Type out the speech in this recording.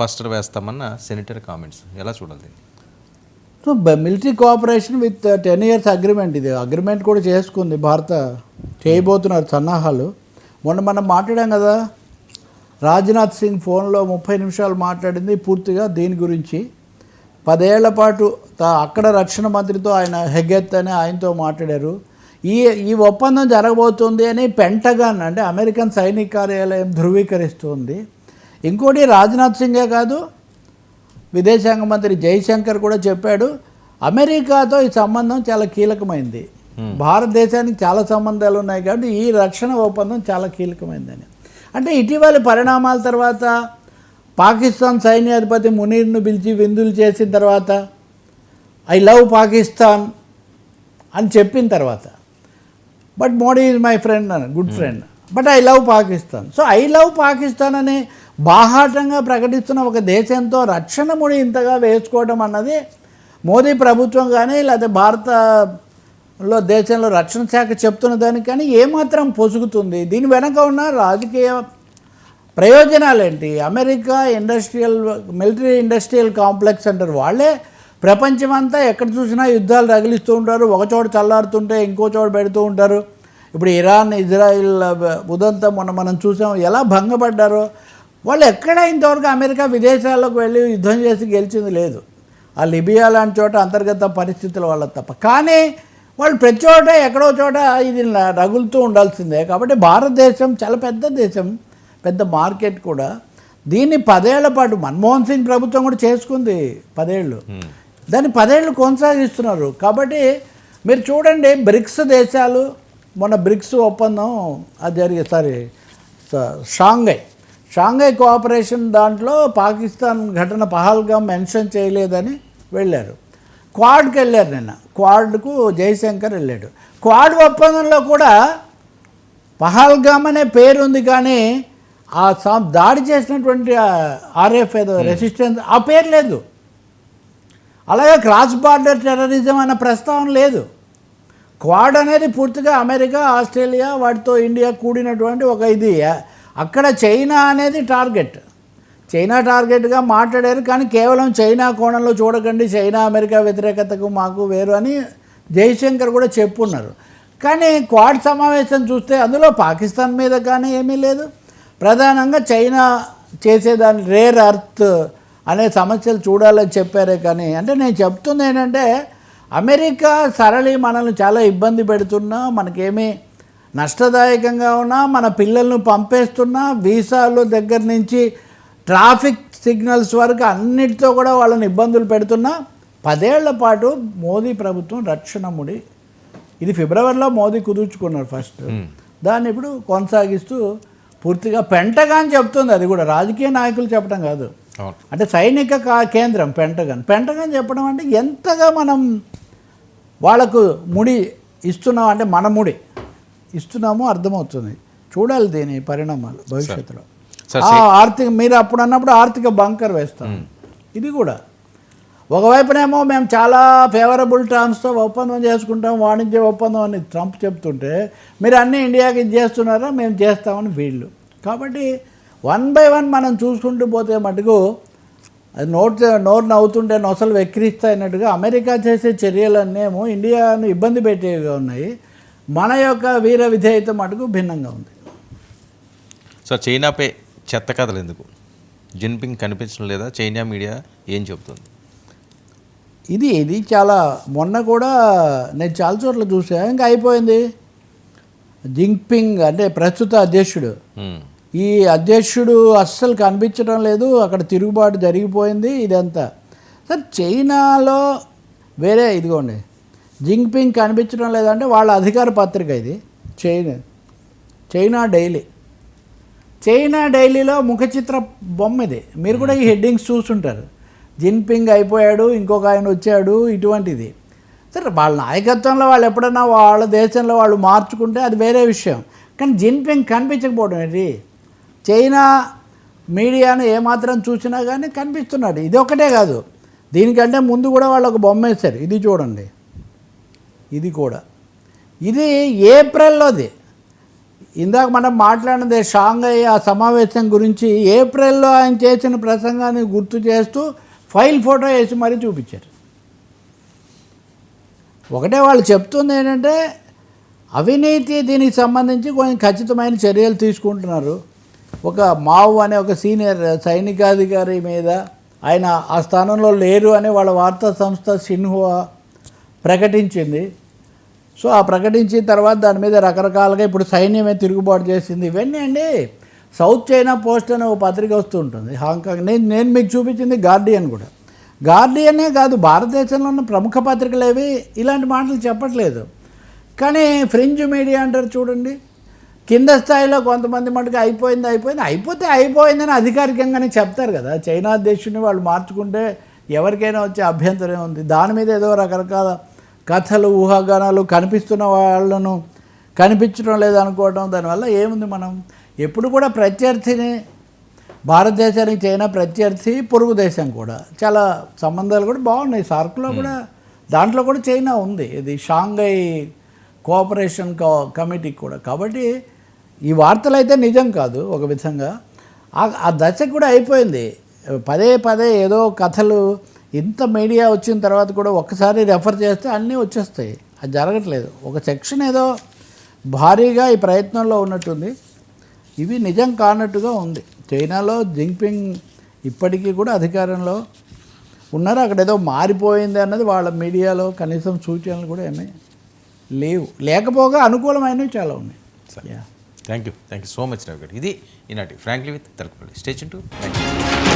Buster వేస్తామన్న senator comments ఎలా చూడాలి so military cooperation with ten years agreement ఇది agreement కూడా చేసుకుంది భారత చేయబోతున్నారు సన్నాహాలు. మొన్న మనం మాట్లాడాం కదా రాజ్నాథ్ సింగ్ ఫోన్లో ముప్పై నిమిషాలు మాట్లాడింది పూర్తిగా దీని గురించి. పదేళ్ళ పాటు అక్కడ రక్షణ మంత్రితో ఆయన హెగెత్ అని ఆయనతో మాట్లాడారు. ఈ ఈ ఒప్పందం జరగబోతుంది అని పెంటగాన్ అంటే అమెరికన్ సైనిక కార్యాలయం ధృవీకరిస్తుంది. ఇంకోటి రాజ్నాథ్ సింగే కాదు విదేశాంగ మంత్రి జైశంకర్ కూడా చెప్పాడు అమెరికాతో ఈ సంబంధం చాలా కీలకమైంది. భారతదేశానికి చాలా సంబంధాలు ఉన్నాయి కాబట్టి ఈ రక్షణ ఒప్పందం చాలా కీలకమైందని. అంటే ఇటీవలి పరిణామాల తర్వాత పాకిస్తాన్ సైన్యాధిపతి మునీర్ను పిలిచి విందులు చేసిన తర్వాత ఐ లవ్ పాకిస్తాన్ అని చెప్పిన తర్వాత. But Modi is my friend అని good friend but I love Pakistan so I love Pakistan అని బాహాటంగా ప్రకటిస్తున్న ఒక దేశంతో రక్షణ ముడి ఇంతగా వేసుకోవడం అన్నది మోదీ ప్రభుత్వం కానీ లేకపోతే భారతలో దేశంలో రక్షణ శాఖ చెప్తున్న దానికి కానీ ఏమాత్రం పొసుగుతుంది దీని వెనక ఉన్న రాజకీయ ప్రయోజనాలు ఏంటి America industrial military industrial complex అంటారు. వాళ్ళే ప్రపంచమంతా ఎక్కడ చూసినా యుద్ధాలు రగిలిస్తూ ఉంటారు. ఒక చోట చల్లారుతుంటే ఇంకో చోట పెడుతూ ఉంటారు. ఇప్పుడు ఇరాన్ ఇజ్రాయిల్ ఉదంతం మొన్న మనం చూసాం. ఎలా భంగపడ్డారో వాళ్ళు ఎక్కడ ఇంతవరకు అమెరికా విదేశాలకు వెళ్ళి యుద్ధం చేసి గెలిచింది లేదు. ఆ లిబియా లాంటి చోట అంతర్గత పరిస్థితుల వల్ల తప్ప. కానీ వాళ్ళు ప్రతి చోట ఎక్కడో చోట ఇది రగులుతూ ఉండాల్సిందే. కాబట్టి భారతదేశం చాలా పెద్ద దేశం పెద్ద మార్కెట్ కూడా. దీన్ని పదేళ్ళ పాటు మన్మోహన్ సింగ్ ప్రభుత్వం కూడా చేసుకుంది పదేళ్ళు దాన్ని పదేళ్ళు కొనసాగిస్తున్నారు. కాబట్టి మీరు చూడండి బ్రిక్స్ దేశాలు మొన్న బ్రిక్స్ ఒప్పందం అది జరిగే సారీ షాంఘై. షాంఘై కోఆపరేషన్ దాంట్లో పాకిస్తాన్ ఘటన పహల్గా మెన్షన్ చేయలేదని వెళ్ళారు. క్వాడ్కి వెళ్ళారు నిన్న. క్వాడ్కు జయశంకర్ వెళ్ళాడు. క్వాడ్ ఒప్పందంలో కూడా పహల్గామ్ అనే పేరు ఉంది కానీ ఆ సా- దాడి చేసినటువంటి ఆర్ఎఫ్ ఏదో రెసిస్టెన్స్ ఆ పేరు లేదు. అలాగే క్రాస్ బార్డర్ టెర్రరిజం అన్న ప్రస్తావన లేదు. క్వాడ్ అనేది పూర్తిగా అమెరికా ఆస్ట్రేలియా వాటితో ఇండియా కూడినటువంటి ఒక ఇది. అక్కడ చైనా అనేది టార్గెట్. చైనా టార్గెట్గా మాట్లాడారు కానీ కేవలం చైనా కోణంలో చూడకండి చైనా అమెరికా వ్యతిరేకతకు మాకు వేరు అని జయశంకర్ కూడా చెప్పున్నారు. కానీ క్వాడ్ సమావేశం చూస్తే అందులో పాకిస్తాన్ మీద కానీ ఏమీ లేదు. ప్రధానంగా చైనా చేసేదాన్ని రేర్ అర్త్ అనే సమస్యలు చూడాలని చెప్పారే కానీ అంటే నేను చెప్తుంది ఏంటంటే అమెరికా సరళి మనల్ని చాలా ఇబ్బంది పెడుతున్నా మనకేమీ నష్టదాయకంగా ఉన్నా మన పిల్లలను పంపేస్తున్నా వీసాలు దగ్గర నుంచి ట్రాఫిక్ సిగ్నల్స్ వరకు అన్నిటితో కూడా వాళ్ళని ఇబ్బందులు పెడుతున్నా పదేళ్ళ పాటు మోదీ ప్రభుత్వం రక్షణ ముడి. ఇది ఫిబ్రవరిలో మోదీ కుదుర్చుకున్నారు ఫస్ట్. దాన్ని ఇప్పుడు కొనసాగిస్తూ పూర్తిగా పెంటగాన్ చెప్తుంది అది కూడా రాజకీయ నాయకులు చెప్పడం కాదు. అంటే సైనిక కా- కేంద్రం పెంటగన్. పెంటగన్ చెప్పడం అంటే ఎంతగా మనం వాళ్ళకు ముడి ఇస్తున్నాం అంటే మన ముడి. ఇస్తున్నామో అర్థమవుతుంది. చూడాలి దీని పరిణామాలు భవిష్యత్తులో. ఆర్థిక మీరు అప్పుడు అన్నప్పుడు ఆర్థిక బంకర్ వేస్తాం. ఇది కూడా. ఒకవైపునేమో మేము చాలా ఫేవరబుల్ టర్మ్స్తో ఒప్పందం చేసుకుంటాం వాణిజ్య ఒప్పందం అని ట్రంప్ చెప్తుంటే మీరు అన్నీ ఇండియాకి చేస్తున్నారా? మేము చేస్తామని వీళ్ళు. కాబట్టి వన్ బై వన్ మనం చూసుకుంటూ పోతే మటుకు అది నోట్ నోరు నవ్వుతుంటే నొసలు వెక్కిరిస్తాయినట్టుగా అమెరికా చేసే చర్యలన్నేమో ఇండియాను ఇబ్బంది పెట్టేవిగా ఉన్నాయి. మన యొక్క వీర విధేయత మటుకు భిన్నంగా ఉంది. సార్ చైనాపై చెత్త కథలు ఎందుకు? జిన్పింగ్ కనిపించడం లేదా? చైనా మీడియా ఏం చెబుతుంది? ఇది ఇది చాలా మొన్న కూడా నేను చాలా చోట్ల చూసా ఇంకా అయిపోయింది. జింగ్పింగ్ అంటే ప్రస్తుత అధ్యక్షుడు. ఈ అధ్యక్షుడు అస్సలు కనిపించడం లేదు అక్కడ తిరుగుబాటు జరిగిపోయింది ఇదంతా. సార్ చైనాలో వేరే ఇదిగోండి జింగ్పింగ్ కనిపించడం లేదంటే వాళ్ళ అధికార పత్రిక ఇది. China China Daily. చైనా డైలీలో ముఖ చిత్ర బొమ్మ ఇది. మీరు కూడా ఈ హెడ్డింగ్స్ చూస్తుంటారు. జిన్పింగ్ అయిపోయాడు ఇంకొక ఆయన వచ్చాడు ఇటువంటిది. సరే వాళ్ళ నాయకత్వంలో వాళ్ళు ఎప్పుడన్నా వాళ్ళ దేశంలో వాళ్ళు మార్చుకుంటే అది వేరే విషయం. కానీ జిన్పింగ్ కనిపించకపోవడం ఏంటి? చైనా మీడియాను ఏమాత్రం చూసినా కానీ కనిపిస్తున్నాడు. ఇది ఒకటే కాదు. దీనికంటే ముందు కూడా వాళ్ళు ఒక బొమ్మ వేశారు. ఇది చూడండి. ఇది కూడా. ఇది ఏప్రిల్లోది. ఇందాక మనం మాట్లాడినది షాంఘై ఆ సమావేశం గురించి ఏప్రిల్లో ఆయన చేసిన ప్రసంగాన్ని గుర్తు చేస్తూ ఫైల్ ఫోటో వేసి మరీ చూపించారు. ఒకటే వాళ్ళు చెప్తుంది ఏంటంటే అవినీతి దీనికి సంబంధించి కొంచెం ఖచ్చితమైన చర్యలు తీసుకుంటున్నారు. ఒక మావు అనే ఒక సీనియర్ సైనికాధికారి మీద ఆయన ఆ స్థానంలో లేరు అని వాళ్ళ వార్తా సంస్థ సిన్హువా ప్రకటించింది. సో ఆ ప్రకటించిన తర్వాత దాని మీద రకరకాలుగా ఇప్పుడు సైన్యమే తిరుగుబాటు చేసింది. ఇవన్నీ అండి సౌత్ చైనా పోస్ట్ అనే ఒక పత్రిక వస్తూ ఉంటుంది. హాంకాంగ్ నేను నేను మీకు చూపించింది గార్డియన్ కూడా. గార్డియనే కాదు భారతదేశంలో ఉన్న ప్రముఖ పత్రికలు ఏవి? ఇలాంటి మాటలు చెప్పట్లేదు. కానీ ఫ్రింజ్ మీడియా అంటారు చూడండి. కింద స్థాయిలో కొంతమంది మటుకు అయిపోయింది అయిపోయింది. అయిపోతే అయిపోయిందని అధికారికంగానే చెప్తారు కదా. చైనా అధ్యక్షుడిని వాళ్ళు మార్చుకుంటే ఎవరికైనా వచ్చే అభ్యంతరం ఉంది. దాని మీద ఏదో రకరకాల కథలు ఊహాగానాలు కనిపిస్తున్న వాళ్ళను కనిపించడం లేదనుకోవడం దానివల్ల ఏముంది మనం? ఎప్పుడు కూడా ప్రత్యర్థిని భారతదేశానికి చైనా ప్రత్యర్థి పొరుగు దేశం కూడా. చాలా సంబంధాలు కూడా బాగున్నాయి. సార్క్లో కూడా దాంట్లో కూడా చైనా ఉంది. ఇది షాంఘై కోఆపరేషన్ కమిటీ కూడా. కాబట్టి ఈ వార్తలు అయితే నిజం కాదు ఒక విధంగా. ఆ- ఆ దశ కూడా అయిపోయింది. పదే పదే ఏదో కథలు ఇంత మీడియా వచ్చిన తర్వాత కూడా ఒక్కసారి రెఫర్ చేస్తే అన్నీ వచ్చేస్తాయి. అది జరగట్లేదు. ఒక సెక్షన్ ఏదో భారీగా ఈ ప్రయత్నంలో ఉన్నట్టుంది. ఇవి నిజం కానట్టుగా ఉంది. చైనాలో జింగ్పింగ్ ఇప్పటికీ కూడా అధికారంలో ఉన్నారు. అక్కడ ఏదో మారిపోయింది అన్నది వాళ్ళ మీడియాలో కనీసం సూచనలు కూడా ఏమీ లేవు. లేకపోగా అనుకూలమైనవి చాలా ఉన్నాయి. Thank you thank you so much Ravi garu. ఇది ఈనాటి frankly with Tarakapalli station to thank you